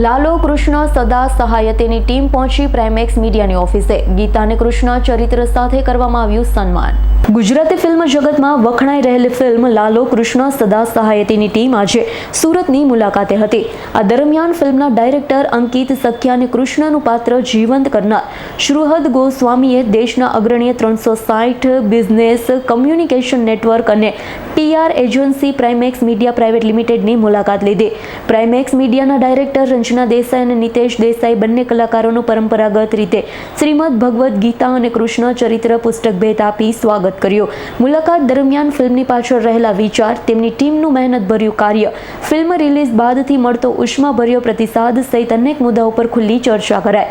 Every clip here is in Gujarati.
લાલો કૃષ્ણ સદા સહાય તેની ટીમ પહોંચી પ્રાઇમેક્સ મીડિયાની ઓફિસે. ગીતા અને કૃષ્ણ ચરિત્ર સાથે કરવામાં આવ્યું સન્માન. ગુજરાતી ફિલ્મ જગતમાં વખણાઈ રહેલી ફિલ્મ લાલો કૃષ્ણ સદા સહાયતીની ટીમ આજે સુરતની મુલાકાતે હતી. આ દરમિયાન ફિલ્મના ડાયરેક્ટર અંકિત સખ્યાને કૃષ્ણનું પાત્ર જીવંત કરનાર શ્રુહદ ગોસ્વામીએ દેશના અગ્રણીય ત્રણસો સાઠ બિઝનેસ કમ્યુનિકેશન નેટવર્ક અને PR agency Primex Media private લિમિટેડની મુલાકાત લીધી. પ્રાઇમેક્સ મીડિયાના ડાયરેક્ટર રંજના દેસાઈ અને નિતેશ દેસાઈ બંને કલાકારોનું પરંપરાગત રીતે શ્રીમદ ભગવદ્ ગીતા અને કૃષ્ણ ચરિત્ર પુસ્તક ભેટ આપી સ્વાગત કર્યું. મુલાકાત દરમિયાન ફિલ્મની પાછળ રહેલા વિચાર, તેમની ટીમનું મહેનતભર્યું કાર્ય, ફિલ્મ રિલીઝ બાદથી મળતો ઉષ્માભર્યો પ્રતિસાદ સહિત અનેક મુદ્દા ઉપર ખુલ્લી ચર્ચા કરાય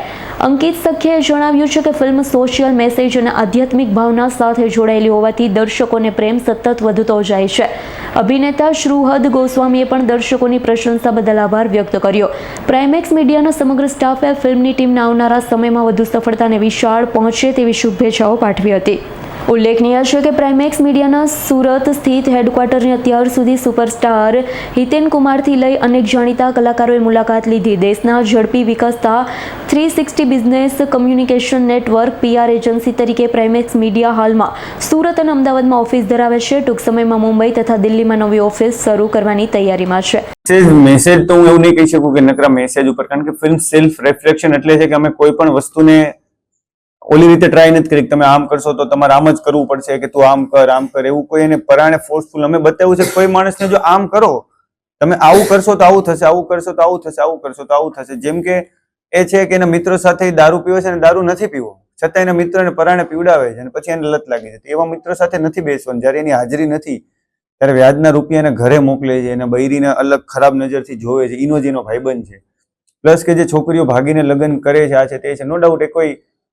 અંકિત સખ્યાએ જણાવ્યું છે કે ફિલ્મ સોશિયલ મેસેજ અને આધ્યાત્મિક ભાવના સાથે જોડાયેલી હોવાથી દર્શકોને પ્રેમ સતત વધતો જાય છે. અભિનેતા શ્રુહદ ગોસ્વામીએ પણ દર્શકોની પ્રશંસા બદલ આભાર વ્યક્ત કર્યો. પ્રાઇમેક્સ મીડિયાના સમગ્ર સ્ટાફે ફિલ્મની ટીમને આવનારા સમયમાં વધુ સફળતાને વિશાળ પહોંચે તેવી શુભેચ્છાઓ પાઠવી હતી. ઉલ્લેખનીય છે કે પ્રાઇમેક્સ મીડિયાના સુરત સ્થિત હેડક્વાર્ટરની અત્યાર સુધી સુપરસ્ટાર હિતેન કુમારથી લઈ અનેક જાણીતા કલાકારોએ મુલાકાત લીધી. દેશના ઝડપી વિકસતા three sixty business communication network PR agency તરીકે પ્રાઇમેક્સ મીડિયા હાલમાં સુરત અને અમદાવાદમાં ઓફિસ ધરાવે છે. ટૂંક સમયમાં મુંબઈ તથા દિલ્હીમાં નવી ઓફિસ શરૂ કરવાની તૈયારીમાં છે. મેસેજ તો હું એવું નહીં કહી શકું કે નકરા મેસેજ ઉપર. કારણ કે ફિલ્મ સેલ્ફ રિફ્લેક્શન એટલે છે કે અમે કોઈ પણ વસ્તુને ઓલી રીતે ટ્રાય નથી કરી તમે આમ કરશો તો તમારે આમ જ કરવું પડશે કે તું આમ કર આમ કર, એવું કોઈ એને પરાણે ફોર્સફુલ અમે બતાવ્યું છે કોઈ માણસને જો આમ કરો, તમે આવું કરશો તો આવું થશે, આવું કરશો તો આવું થશે, આવું કરશો તો આવું થશે. જેમ કે એ છે કે એના મિત્રો સાથે દારૂ પીવે છે અને દારૂ નથી પીવો. છતાં એના મિત્રો એને પરાણે પીવડાવે છે અને પછી એને લત લાગી જતી. એવા મિત્રો સાથે નથી બેસવાનું. જ્યારે એની હાજરી નથી, ત્યારે વ્યાજના રૂપિયા એને ઘરે મોકલે છે, એને બૈરીને અલગ ખરાબ નજરથી જોવે છે. એનો જ એનો ભાઈબંધ છે. પ્લસ કે જે છોકરીઓ ભાગીને લગ્ન કરે છે, આ છે તે છે. નો ડાઉટ એ કોઈ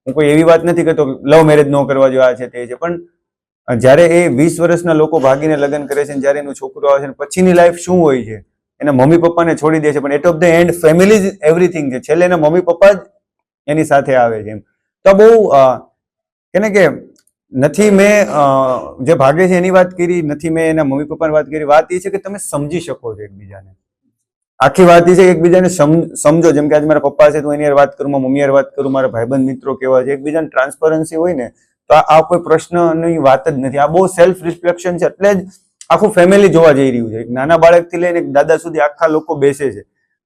હું કોઈ એવી વાત નથી કરતો લવ મેરેજ ન કરવા જેવા છે તે છે, પણ જ્યારે એ વીસ વર્ષના લોકો ભાગીને લગ્ન કરે છે જ્યારે એનું છોકરો આવે છે પછીની લાઈફ શું હોય છે? એના મમ્મી પપ્પાને છોડી દે છે, પણ at of the end family everything છે. છેલ્લે એના મમ્મી પપ્પા જ એની સાથે આવે છે એમ. તો બહુ કેને કે નથી મેં જે ભાગે છે એની વાત કરી, નથી મેં એના મમ્મી પપ્પાની વાત કરી. વાત એ છે કે તમે સમજી શકો છો એકબીજાને. આખી વાત એ છે કે એકબીજાને સમ- સમજો. જેમ કે આજે મારા પપ્પા છે તો એની વાત કરું મારા મમ્મી વાત કરું મારા ભાઈબંધ મિત્રો કેવા છે એકબીજાને ટ્રાન્સપરન્સી હોય ને તો આ આ કોઈ પ્રશ્નની વાત જ નથી. આ બહુ સેલ્ફ રિફ્લેક્શન છે એટલે જ આખું ફેમિલી જોવા જઈ રહ્યું છે. એક નાના બાળકથી લઈને એક દાદા સુધી આખા લોકો બેસે છે.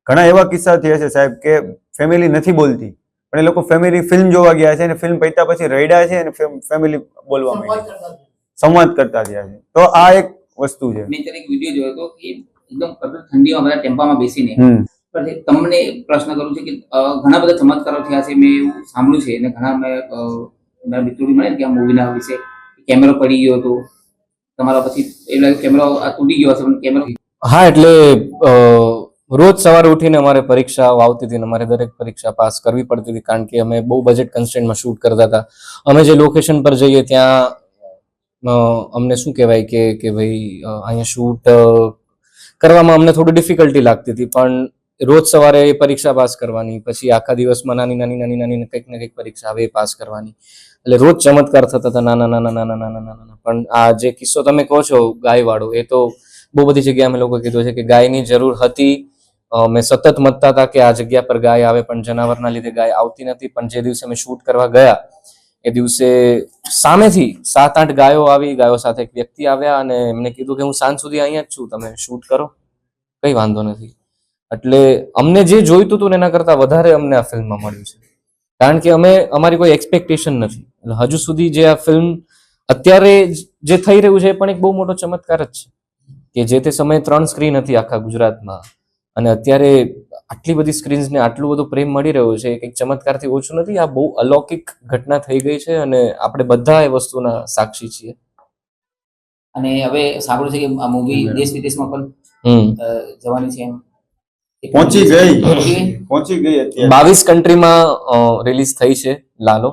ઘણા એવા કિસ્સા થયા છે સાહેબ કે ફેમિલી નથી બોલતી પણ એ લોકો ફેમિલી ફિલ્મ જોવા ગયા છે અને ફિલ્મ પૈતા પછી રડ્યા છે અને ફેમિલી બોલવા માંડી છે. સંવાદ કરતા થયા છે. તો આ એક વસ્તુ છે. મેં એક વીડિયો જોયો હતો એકદમ ઠંડીમાં બધા ટેમ્પામાં બેસીને. તમને પ્રશ્ન કરું છું કે ઘણા બધા ચમત્કારો થયા છે મેં એવું સાંભળ્યું છે અને ઘણા મેં મારા મિત્રો મળે કે આ મૂવીના વિશે. કેમેરો પડી ગયો હતો. તમારા પછી એટલે કેમેરો આ તૂટી ગયો હશે પણ કેમેરો હા એટલે રોજ સવારે ઉઠીને અમારે પરીક્ષા આવતી હતી અમારે દરેક પરીક્ષા પાસ કરવી પડતી હતી કારણ કે અમે બહુ બજેટ કન્સ્ટન્ટમાં શૂટ કરતા હતા. અમે જે લોકેશન પર જઈએ ત્યાં અમને શું કહેવાય કે કે ભાઈ અહીંયા શૂટ કરવામાં અમને થોડી ડિફિકલ્ટી લાગતી હતી, પણ રોજ સવારે એ પરીક્ષા પાસ કરવાની, પછી આખા દિવસમાં નાની નાની નાની નાની કંઈક ને કંઈક પરીક્ષા આવે એ પાસ કરવાની. એટલે રોજ ચમત્કાર થતા હતા, નાના નાના નાના નાના નાના પણ આ જે કિસ્સો તમે કહો છો ગાયવાળો, એ તો બહુ બધી જગ્યાએ અમે લોકો કીધું છે કે ગાયની જરૂર હતી. મેં સતત મતતા હતા કે આ જગ્યા પર ગાય આવે, પણ જનાવરના લીધે ગાય આવતી નથી. પણ જે દિવસે અમે શૂટ કરવા ગયા એ દિવસે સામેથી સાત આઠ ગાયો આવી, ગાયો સાથે એક વ્યક્તિ આવ્યા અને એમને કીધું કે હું સાંજ સુધી અહીંયા જ છું, તમે શૂટ કરો. કઈ વાંધો નથી. એટલે અમને જે જોઈતું હતું એના કરતા વધારે અમને આ ફિલ્મમાં મળ્યું છે. કારણ કે અમે, અમારી કોઈ એક્સપેક્ટેશન નથી. એટલે હજુ સુધી જે આ ફિલ્મ અત્યારે જે થઈ રહ્યું છે એ પણ એક બહુ મોટો ચમત્કાર જ છે. કે જે તે સમયે ત્રણ સ્ક્રીન હતી આખા ગુજરાતમાં અને અત્યારે આટલી બધી સ્ક્રીન્સને આટલું બધું પ્રેમ મળી રહ્યો છે કંઈક ચમત્કારથી ઓછું નથી આ બહુ અલૌકિક ઘટના થઈ ગઈ છે અને આપણે બધા એ વસ્તુના સાક્ષી છીએ. અને હવે સાંભળ્યું છે કે આ મૂવી દેશ વિદેશમાં પણ જવાની છે એમ. પહોંચી ગઈ. પહોંચી ગઈ? અત્યારે. બાવીસ કન્ટ્રીમાં રિલીઝ થઈ છે લાલો.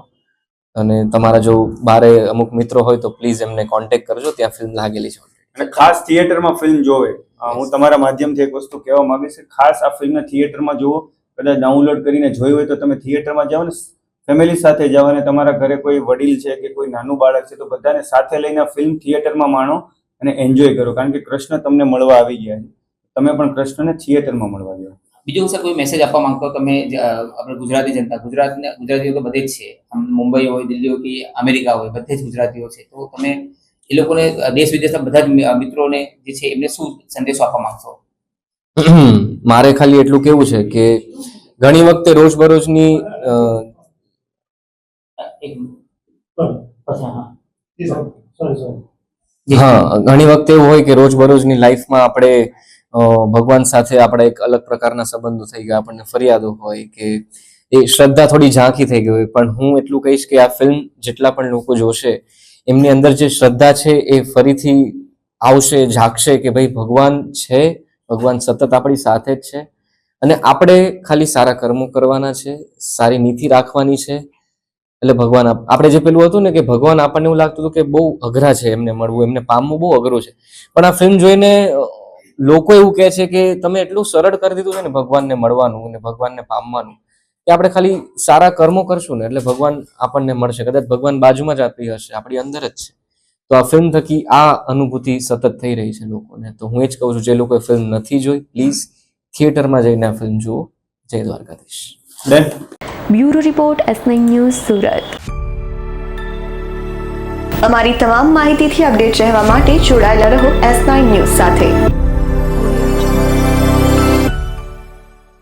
અને તમારા જો બારે અમુક મિત્રો હોય તો પ્લીઝ એમને કોન્ટેક્ટ કરજો ત્યાં ફિલ્મ લાગેલી છે અને ખાસ થિયેટરમાં ફિલ્મ જોવે. હું તમારા માધ્યમથી એક વસ્તુ કહેવા માંગીશ કે ખાસ આ ફિલ્મને થિયેટરમાં જુઓ. કદાચ ડાઉનલોડ કરીને જોઈ હોય તો તમે થિયેટરમાં જાઓ ને ફેમિલી સાથે જાઓ અને તમારા ઘરે કોઈ વડીલ છે કે કોઈ નાનું બાળક છે તો બધાને સાથે લઈને ફિલ્મ થિયેટરમાં માણો અને એન્જોય કરો. કારણ કે કૃષ્ણ તમને મળવા આવી ગયા છે. તમે પણ કૃષ્ણને થિયેટરમાં મળવા જાઓ. બીજું સર કોઈ મેસેજ આપવા માંગતો તમે આપણે ગુજરાતી જનતા ગુજરાતને ગુજરાતીઓ તો બધે જ છે. મુંબઈ હોય દિલ્હી હોય કે અમેરિકા હોય બધે જ ગુજરાતીઓ છે. તો તમે એ લોકોને દેશ વિદેશના બધા જ મિત્રોને જે છે એમને શું સંદેશો આપવા માંગશો? મારે ખાલી એટલું કેવું છે કે ઘણી વખતે રોજબરોજની હા. ઘણી વખતે એવું હોય કે રોજબરોજની લાઈફમાં આપણે ભગવાન સાથે આપણા એક અલગ પ્રકારના સંબંધો થઈ ગયા આપણને ફરિયાદો હોય કે એ શ્રદ્ધા થોડી ઝાંખી થઈ ગઈ હોય. પણ હું એટલું કહીશ કે આ ફિલ્મ જેટલા પણ લોકો જોશે એમની અંદર જે શ્રદ્ધા છે એ ફરીથી આવશે, જાગશે કે ભાઈ ભગવાન છે, ભગવાન સતત આપણી સાથે જ છે. અને આપણે ખાલી સારા કર્મો કરવાના છે, સારી નીતિ રાખવાની છે. એટલે ભગવાન આપણે જે પેલું હતું ને કે ભગવાન આપણને એવું લાગતું હતું કે બહુ અઘરા છે એમને મળવું, એમને પામવું બહુ અઘરું છે. પણ આ ફિલ્મ જોઈને લોકો એવું કહે છે કે તમે એટલું સરળ કરી દીધું છે ને ભગવાનને મળવાનું અને ભગવાનને પામવાનું. કે આપણે ખાલી સારા કર્મો કરશું ને એટલે ભગવાન આપણને મળશે. કદાચ ભગવાન બાજુમાં જ આપણી હશે આપણી અંદર જ છે. તો આ ફિલ્મ થકી આ અનુભૂતિ સતત થઈ રહી છે લોકોને. તો હું એ જ કહું છું જે લોકોએ ફિલ્મ નથી જોઈ પ્લીઝ થિયેટરમાં જઈને આ ફિલ્મ જુઓ. જય Dwarkadhish. Bureau report S news Surat. અમારી તમામ માહિતીથી અપડેટ રહેવા માટે જોડાયેલા રહો એસ ન્યૂઝ સાથે.